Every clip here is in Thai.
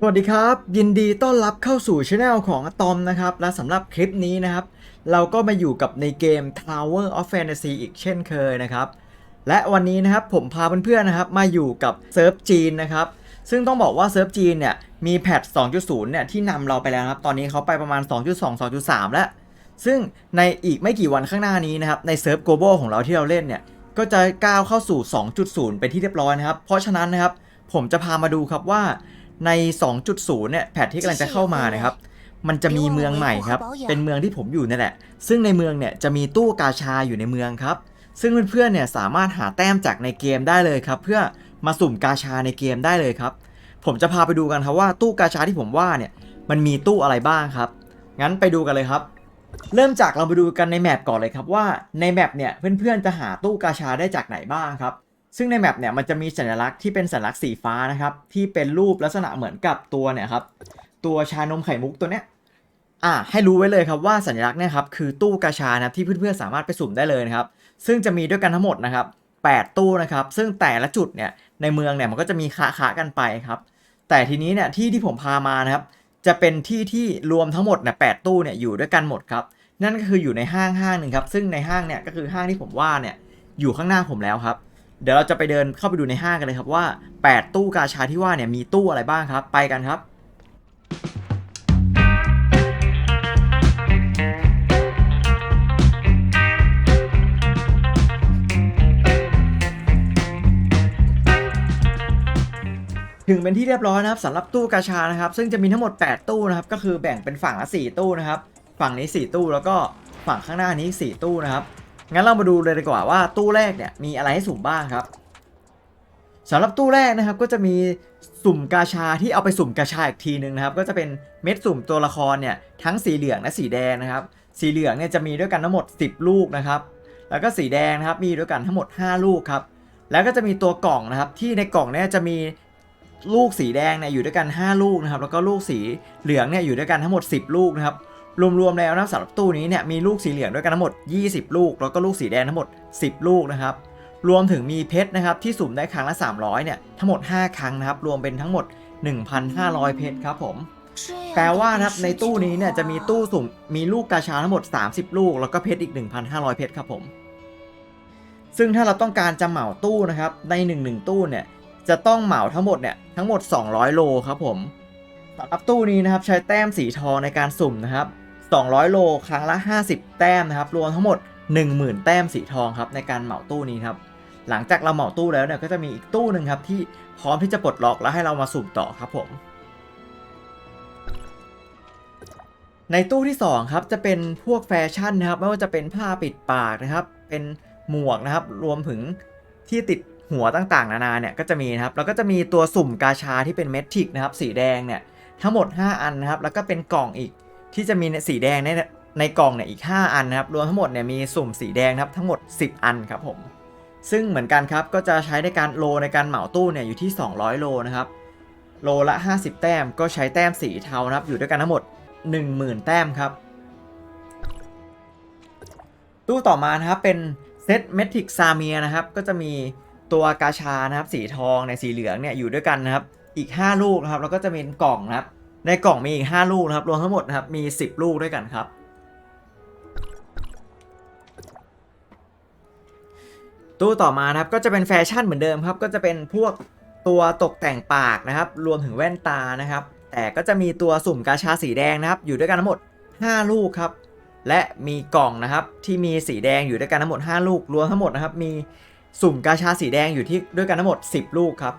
สวัสดีครับ ยินดีต้อนรับเข้าสู่ช anel ของอะตอมนะครับ และสำหรับคลิปนี้นะครับ เราก็มาอยู่กับในเกม Tower of Fantasy อีกเช่นเคยนะครับ และวันนี้นะครับผมพาเพื่อนๆนะครับมาอยู่กับเซิร์ฟจีนนะครับ ซึ่งต้องบอกว่าเซิร์ฟจีนเนี่ยมีแพท 2.0 เนี่ยที่นำเราไปแล้วครับ ตอนนี้เขาไปประมาณ 2.2 2.3 แล้ว ซึ่งในอีกไม่กี่วันข้างหน้านี้นะครับในเซิร์ฟ global ของเราที่เราเล่นเนี่ยก็จะก้าวเข้าสู่ 2.0 เป็นที่เรียบร้อยนะครับ เพราะฉะนั้นนะครับผมจะพามาดูครับว่า ใน 2.0 เนี่ยแพทที่กำลังจะเข้ามานะครับ มันจะมีเมืองใหม่ครับ เป็นเมืองที่ผมอยู่นี่แหละ ซึ่งในเมืองเนี่ยจะมีตู้กาชาอยู่ในเมืองครับ ซึ่งเพื่อนๆเนี่ยสามารถหาแต้มจากในเกมได้เลยครับ เพื่อมาสุ่มกาชาในเกมได้เลยครับ ผมจะพาไปดูกันครับว่าตู้กาชาที่ผมว่าเนี่ยมันมีตู้อะไรบ้างครับ งั้นไปดูกันเลยครับ เริ่มจากเราไปดูกันในแมปก่อนเลยครับว่าในแมปเนี่ยเพื่อนๆจะหาตู้กาชาได้จากไหนบ้างครับ ซึ่งในแมปเนี่ยมันจะมีสัญลักษณ์ที่เป็นสัญลักษณ์สีฟ้านะครับ ที่เป็นรูปลักษณะเหมือนกับตัวเนี่ยครับ ตัวชานมไข่มุกตัวเนี้ยอ่าให้รู้ไว้เลยครับว่าสัญลักษณ์เนี่ยครับคือตู้กาชานะที่เพื่อนๆสามารถไปสุ่มได้เลยนะครับ ซึ่งจะมีด้วยกันทั้งหมดนะครับ 8 ตู้นะครับ ซึ่งแต่ละจุดเนี่ยในเมืองเนี่ยมันก็จะมีคาๆกันไปครับ แต่ทีนี้เนี่ยที่ที่ผมพามานะครับ จะเป็นที่ที่รวมทั้งหมดเนี่ยแปดตู้เนี่ยอยู่ด้วยกันหมดครับ นั่นก็คืออยู่ในห้างห้างหนึ่งครับ ซึ่งในห้างเนี่ยก็คือห้างที่ผมว่าเนี่ยอยู่ข้างหน้าผมแล้วครับ เดี๋ยวเราจะไปเดินเข้าไปดูในห้างกันเลยครับว่า 8 ตู้กาชาที่ว่าเนี่ยมีตู้อะไรบ้างครับ ไปกันครับถึงเป็นที่เรียบร้อยนะครับสำหรับตู้กาชานะครับ ซึ่งจะมีทั้งหมด 8 ตู้นะครับ ก็คือแบ่งเป็นฝั่งละ 4 ตู้นะครับ ฝั่งนี้ 4 ตู้แล้วก็ฝั่งข้างหน้านี้ 4 ตู้นะครับ งั้นเรามาดูเลยดีกว่าว่าตู้แรกเนี่ยมีอะไรให้สุ่มบ้างครับสำหรับตู้แรกนะครับก็จะมีสุ่มกาชาที่เอาไปสุ่มกาชาอีกทีหนึ่งนะครับ ก็จะเป็นเม็ดสุ่มตัวละครเนี่ยทั้งสีเหลืองและสีแดงนะครับ สีเหลืองเนี่ยจะมีด้วยกันทั้งหมด 10 ลูกนะครับ แล้วก็สีแดงนะครับมีด้วยกันทั้งหมด 5 ลูกครับ แล้วก็จะมีตัวกล่องนะครับ ที่ในกล่องเนี่ยจะมีลูกสีแดงเนี่ยอยู่ด้วยกัน 5 ลูกนะครับ แล้วก็ลูกสีเหลืองเนี่ยอยู่ด้วยกันทั้งหมด 10 ลูกนะครับ รวมๆแล้วนะสำหรับตู้นี้เนี่ยมีลูกสีเหลืองด้วยกันทั้งหมด 20 ลูก แล้วก็ลูกสีแดงทั้งหมด 10 ลูกนะครับ รวมถึงมีเพชรนะครับที่สุ่มได้ครั้งละ 300เนี่ยทั้งหมด 5 ครั้งนะครับ รวมเป็นทั้งหมด 1,500 เพชรครับผมแปลว่านะครับในตู้นี้เนี่ยจะมีตู้สุ่มมีลูกกาชาทั้งหมด 30 ลูก แล้วก็เพชรอีก 1,500 เพชรครับผม ซึ่งถ้าเราต้องการจะเหมาตู้นะครับใน1นึ่งตู้เนี่ยจะต้องเหมาทั้งหมดเนี่ยทั้งหมด 200 โลครับผมสำหรับตู้นี้นะครับใช้แต้มสีทองในการสุ่มนะครับ 200 โลครั้งละ 50 แต้มนะครับรวมทั้งหมด 10,000 แต้มสีทองครับในการเหมาตู้นี้ครับหลังจากเราเหมาตู้แล้วเนี่ยก็จะมีอีกตู้หนึ่งครับที่พร้อมที่จะปลดล็อกแล้วให้เรามาสุ่มต่อครับผมในตู้ที่2ครับจะเป็นพวกแฟชั่นนะครับไม่ว่าจะเป็นผ้าปิดปากนะครับ เป็นหมวกนะครับ รวมถึงที่ติดหัวต่างๆ นานาเนี่ยก็จะมีนะครับ แล้วก็จะมีตัวสุ่มกาชาที่เป็นเมทิกนะครับ สีแดงเนี่ยทั้งหมด 5 อันนะครับ แล้วก็เป็นกล่องอีก ที่จะมีเนี่ยสีแดงในในกล่องเนี่ยอีก 5 อันนะครับ รวมทั้งหมดเนี่ยมีสุ่มสีแดงครับทั้งหมด 10 อันครับผม ซึ่งเหมือนกันครับก็จะใช้ในการโลในการเหมาตู้เนี่ยอยู่ที่ 200 โลนะครับโลละ 50 แต้มก็ใช้แต้มสีเทานะครับ อยู่ด้วยกันทั้งหมด 10,000 แต้มครับ ตู้ต่อมานะครับเป็นเซตเมทิกซาเมียนะครับ ก็จะมีตัวกาชานะครับ สีทองในสีเหลืองเนี่ยอยู่ด้วยกันนะครับ อีก 5 ลูกนะครับ แล้วก็จะมีกล่องนะครับ ในกล่องมีอีก5ลูกนะครับ รวมทั้งหมดนะครับ มี 10 ลูกด้วยกันครับ ตู้ต่อมานะครับ ก็จะเป็นแฟชั่นเหมือนเดิมครับ ก็จะเป็นพวกตัวตกแต่งปากนะครับ รวมถึงแว่นตานะครับ แต่ก็จะมีตัวสุ่มกาชาสีแดงนะครับ อยู่ด้วยกันทั้งหมด 5 ลูกครับ และมีกล่องนะครับ ที่มีสีแดงอยู่ด้วยกันทั้งหมด 5 ลูก รวมทั้งหมดนะครับ มีสุ่มกาชาสีแดงอยู่ที่ด้วยกันทั้งหมด 10 ลูกครับ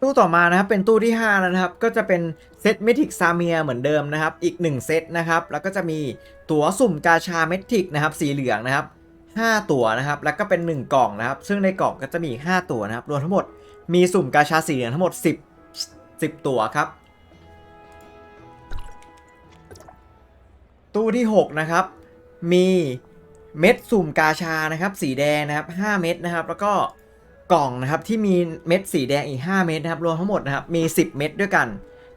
ตู้ต่อมานะครับเป็นตู้ที่5แล้วนะครับก็จะเป็นเซตเมทิกซาเมียเหมือนเดิมนะครับอีก 1 เซตนะครับแล้วก็จะมีตั๋วสุ่มกาชาเมทิกนะครับสีเหลืองนะครับ5 ตั๋วนะครับแล้วก็เป็น 1 กล่องนะครับ ซึ่งในกล่องก็จะมี 5 ตั๋วนะครับรวมทั้งหมดมีสุ่มกาชาสีเหลืองทั้งหมด 10 10 ตั๋วครับ ตู้ที่ 6 นะครับ มีเม็ดสุ่มกาชานะครับสีแดงนะครับ 5 เม็ดนะครับ แล้วก็ กล่องนะครับที่มีเม็ดสีแดงอีก 5 เม็ดนะครับรวมทั้งหมดนะครับมี 10 เม็ดด้วยกัน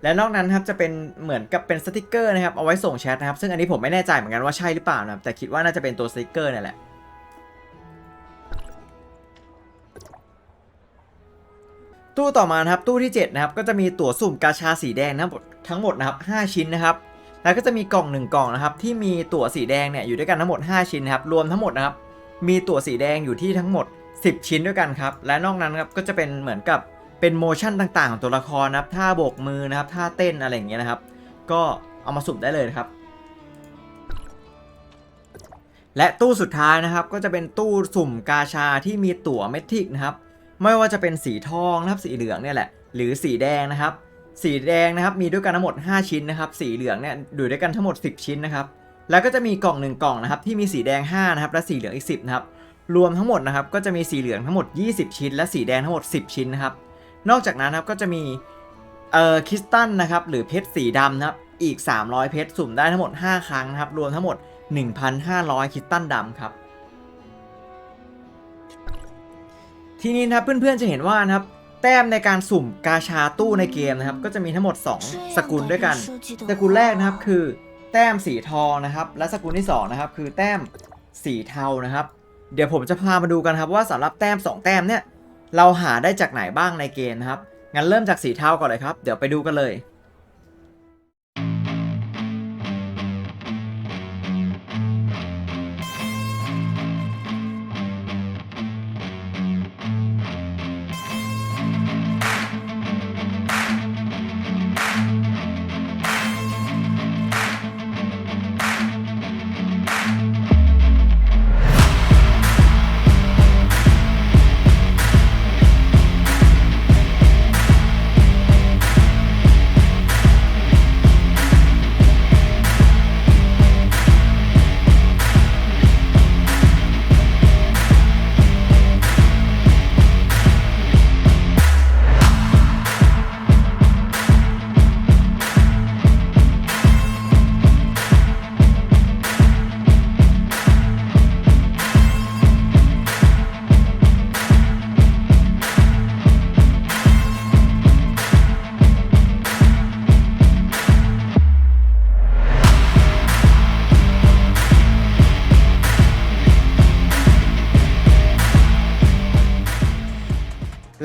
และนอกนั้นครับจะเป็นเหมือนกับเป็นสติกเกอร์นะครับเอาไว้ส่งแชทนะครับซึ่งอันนี้ผมไม่แน่ใจเหมือนกันว่าใช่หรือเปล่านะครับแต่คิดว่าน่าจะเป็นตัวสติกเกอร์นี่แหละตู้ต่อมานะครับตู้ที่7นะครับก็จะมีตั๋วสุ่มกาชาสีแดงนะครับทั้งหมดนะครับ5ชิ้นนะครับแล้วก็จะมีกล่อง 1 กล่องนะครับที่มีตั๋วสีแดงเนี่ยอยู่ด้วยกันทั้งหมด 5 ชิ้นนะครับรวมทั้งหมดนะครับมีตั๋วสีแดงอยู่ที่ทั้งหมด 10 ชิ้นด้วยกันครับ และนอกนั้นครับก็จะเป็นเหมือนกับเป็นโมชั่นต่างๆของตัวละครนะครับท่าโบกมือนะครับท่าเต้นอะไรอย่างเงี้ยนะครับ ก็เอามาสุ่มได้เลยครับ และตู้สุดท้ายนะครับ ก็จะเป็นตู้สุ่มกาชาที่มีตั๋วเมทิกนะครับ ไม่ว่าจะเป็นสีทองนะครับสีเหลืองเนี่ยแหละ หรือสีแดงนะครับ สีแดงนะครับมีด้วยกันทั้งหมด 5 ชิ้นนะครับ สีเหลืองเนี่ยอยู่ด้วยกันทั้งหมด 10 ชิ้นนะครับ แล้วก็จะมีกล่อง1กล่องนะครับ ที่มีสีแดง5นะครับและสีเหลืองอีก 10นะครับ รวมทั้งหมดนะครับก็จะมีสีเหลืองทั้งหมด 20 ชิ้น และสีแดงทั้งหมด 10 ชิ้นนะครับ นอกจากนั้นครับก็จะมีเอ่อคริสตัลนะครับหรือเพชรสีดำนะครับอีก 300 เพชรสุ่มได้ทั้งหมด 5 ครั้งนะครับ รวมทั้งหมด 1,500 คริสตัลดำครับ ทีนี้นะครับเพื่อนๆจะเห็นว่านะครับแต้มในการสุ่มกาชาตู้ในเกมนะครับ ก็จะมีทั้งหมด 2 สกุลด้วยกัน สกุลแรกนะครับคือ แต้มสีทองนะครับ และสกุลที่2นะครับคือแต้มสีเทานะครับ เดี๋ยวผมจะพามาดูกันครับว่าสำหรับแต้ม 2 แต้มเนี่ยเราหาได้จากไหนบ้างในเกมนะครับงั้นเริ่มจากสีเทาก่อนเลยครับ เดี๋ยวไปดูกันเลย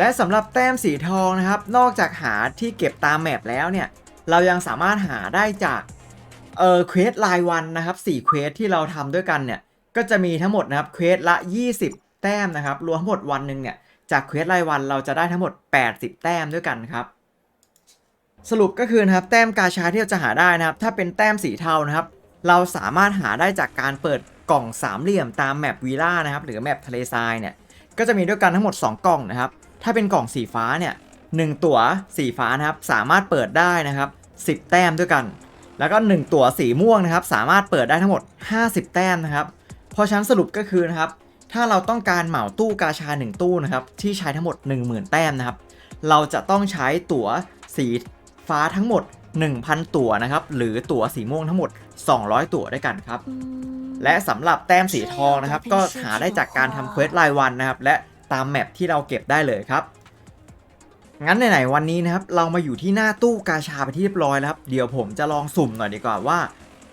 และสำหรับแต้มสีทองนะครับ นอกจากหาที่เก็บตามแมปแล้วเนี่ย เรายังสามารถหาได้จากเอ่อเควสรายวันนะครับ4เควสที่เราทำด้วยกันเนี่ย ก็จะมีทั้งหมดนะครับเควสละ 20 แต้มนะครับ รวมทั้งหมดวันหนึ่งเนี่ย จากเควสรายวันเราจะได้ทั้งหมด 80 แต้มด้วยกันครับ สรุปก็คือนะครับแต้มกาชาที่เราจะหาได้นะครับ ถ้าเป็นแต้มสีเทานะครับ เราสามารถหาได้จากการเปิดกล่องสามเหลี่ยมตามแมปวีล่านะครับ หรือแมปทะเลทรายเนี่ย ก็จะมีด้วยกันทั้งหมด 2 กล่องนะครับ ถ้าเป็นกล่องสีฟ้าเนี่ยหนึ่งตั๋วสีฟ้านะครับสามารถเปิดได้นะครับ10 แต้มด้วยกัน แล้วก็ 1 ตั๋วสีม่วงนะครับ สามารถเปิดได้ทั้งหมด 50 แต้มนะครับ เพราะฉะนั้นสรุปก็คือนะครับ ถ้าเราต้องการเหมาตู้กาชา 1 ตู้นะครับ ที่ใช้ทั้งหมด 10,000 แต้มนะครับ เราจะต้องใช้ตั๋วสีฟ้าทั้งหมด 1,000 ตั๋วนะครับ หรือตั๋วสีม่วงทั้งหมด 200 ตั๋วด้วยกันครับ และสำหรับแต้มสีทองนะครับ ก็หาได้จากการทำเควสรายวันนะครับ และ ตามแมปที่เราเก็บได้เลยครับ งั้นไหนๆวันนี้นะครับเรามาอยู่ที่หน้าตู้กาชาไปที่เรียบร้อยแล้วครับเดี๋ยวผมจะลองสุ่มหน่อยดีกว่าว่า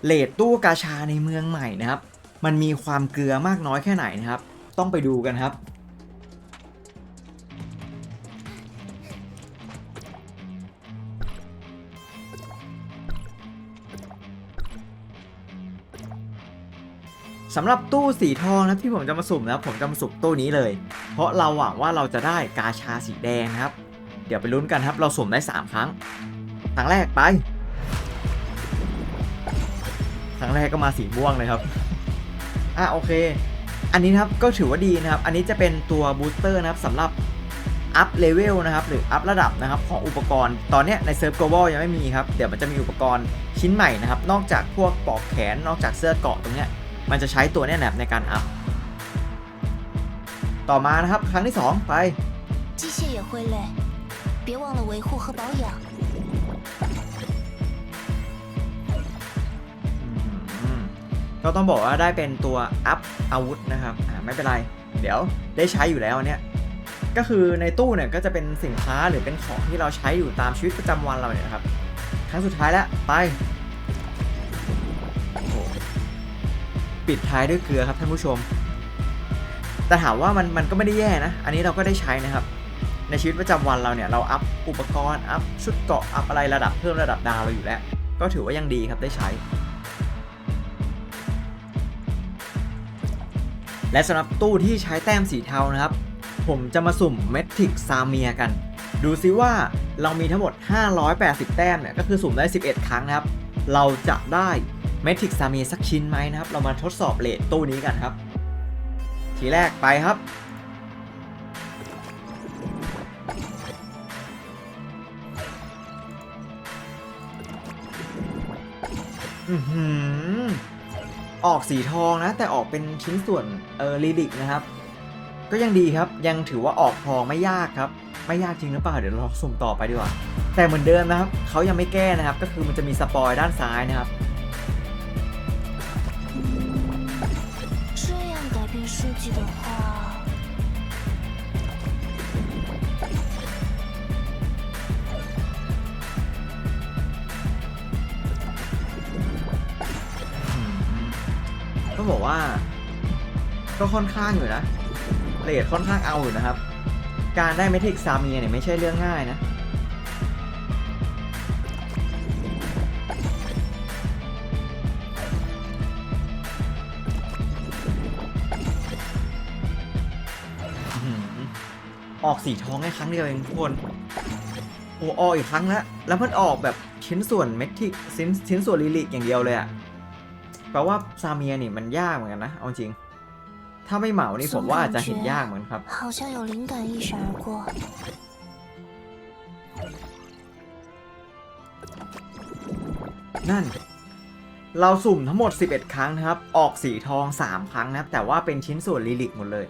เลทตู้กาชาในเมืองใหม่นะครับ มันมีความเกลือมากน้อยแค่ไหนนะครับ ต้องไปดูกันครับสำหรับตู้สีทองนะที่ผมจะมาสุ่มนะครับผมจะมาสุ่มตู้นี้เลย เพราะเราหวังว่าเราจะได้กาชาสีแดงนะครับ เดี๋ยวไปลุ้นกันครับเราสุ่มได้ 3 ครั้ง ครั้งแรกไป ครั้งแรกก็มาสีม่วงเลยครับ อะโอเค อันนี้ครับก็ถือว่าดีนะครับ อันนี้จะเป็นตัวบูสเตอร์นะครับสำหรับอัพเลเวลนะครับหรืออัพระดับนะครับของอุปกรณ์ตอนนี้ในเซิร์ฟ global ยังไม่มีครับเดี๋ยวมันจะมีอุปกรณ์ชิ้นใหม่นะครับ นอกจากพวกปลอกแขนนอกจากเสื้อเกาะตรงเนี้ยมันจะใช้ตัวนี้ยนะครับในการอัพ ต่อมานะครับ ครั้งที่ 2 ไป 机械也会累，别忘了维护和保养。 อืมก็ต้องบอกว่าได้เป็นตัวอัพอาวุธนะครับอ่าไม่เป็นไร เดี๋ยวได้ใช้อยู่แล้วอันเนี้ยก็คือในตู้เนี่ยก็จะเป็นสินค้าหรือเป็นของที่เราใช้อยู่ตามชีวิตประจำวันเราเนี่ยนะครับ ครั้งสุดท้ายแล้ว ไปโอ้โหปิดท้ายด้วยเกลือครับท่านผู้ชม แต่ถามว่ามันมันก็ไม่ได้แย่นะ อันนี้เราก็ได้ใช้นะครับ ในชีวิตประจำวันเราเนี่ยเราอัพอุปกรณ์อัพชุดเกาะอัพอะไรระดับเพิ่มระดับดาวเราอยู่แล้ว ก็ถือว่ายังดีครับได้ใช้ และสำหรับตู้ที่ใช้แต้มสีเทานะครับ ผมจะมาสุ่มเมทิกซาเมียกัน ดูซิว่าเรามีทั้งหมด 580 แต้มเนี่ยก็คือสุ่มได้ 11 ครั้งนะครับ เราจะได้เมทิกซาเมียสักชิ้นไหมนะครับ เรามาทดสอบเลทตู้นี้กันครับ ทีแรกไปครับ อือหือ ออกสีทองนะ แต่ออกเป็นชิ้นส่วนเออลิลิกนะครับ ก็ยังดีครับ ยังถือว่าออกทองไม่ยากครับ ไม่ยากจริงหรือเปล่า เดี๋ยวเราสุ่มต่อไปดีกว่า แต่เหมือนเดิมนะครับ เขายังไม่แก้นะครับ ก็คือมันจะมีสปอยด้านซ้ายนะครับ 变数据的话， ก็บอกว่า ก็ค่อนข้างอยู่นะเลทค่อนข้างเอาอยู่นะครับ การได้เมทิกซาเมียเนี่ยไม่ใช่เรื่องง่ายนะ ออกสีทองแค่ครั้งเดียวเองทุกคน โอ้ออกอีกครั้งแล้ว แล้วมันออกแบบชิ้นส่วนเมทิกชิ้นชิ้นส่วนลิลิกอย่างเดียวเลยอะแปลว่าซาเมียนี่มันยากเหมือนกันนะ เอาจริง ถ้าไม่เหมานี่ผมว่าอาจจะเห็นยากเหมือนครับ 好像有灵感一闪而过。 นั่น เราสุ่มทั้งหมด 11 ครั้งนะครับ ออกสีทอง 3 ครั้งนะครับ แต่ว่าเป็นชิ้นส่วนลิลิกหมดเลย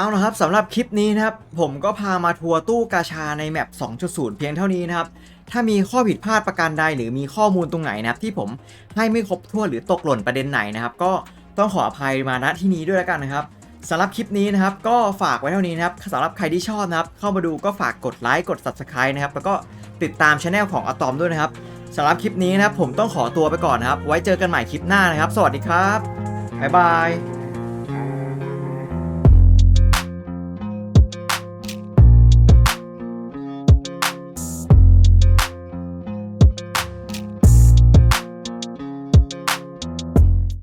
เอาละครับสำหรับคลิปนี้นะครับ ผมก็พามาทัวร์ตู้กาชาในแมป 2.0 เพียงเท่านี้นะครับ ถ้ามีข้อผิดพลาดประการใดหรือมีข้อมูลตรงไหนนะครับ ที่ผมให้ไม่ครบถ้วนหรือตกหล่นประเด็นไหนนะครับ ก็ต้องขออภัยมาณที่นี้ด้วยแล้วกันนะครับสำหรับคลิปนี้นะครับ ก็ฝากไว้เท่านี้นะครับสำหรับใครที่ชอบนะครับ เข้ามาดูก็ฝากกดไลค์กด subscribe นะครับ แล้วก็ติดตามช anel ของอะตอมด้วยนะครับสำหรับคลิปนี้นะครับผมต้องขอตัวไปก่อนนะครับ ไว้เจอกันใหม่คลิปหน้านะครับ สวัสดีครับบ๊ายบาย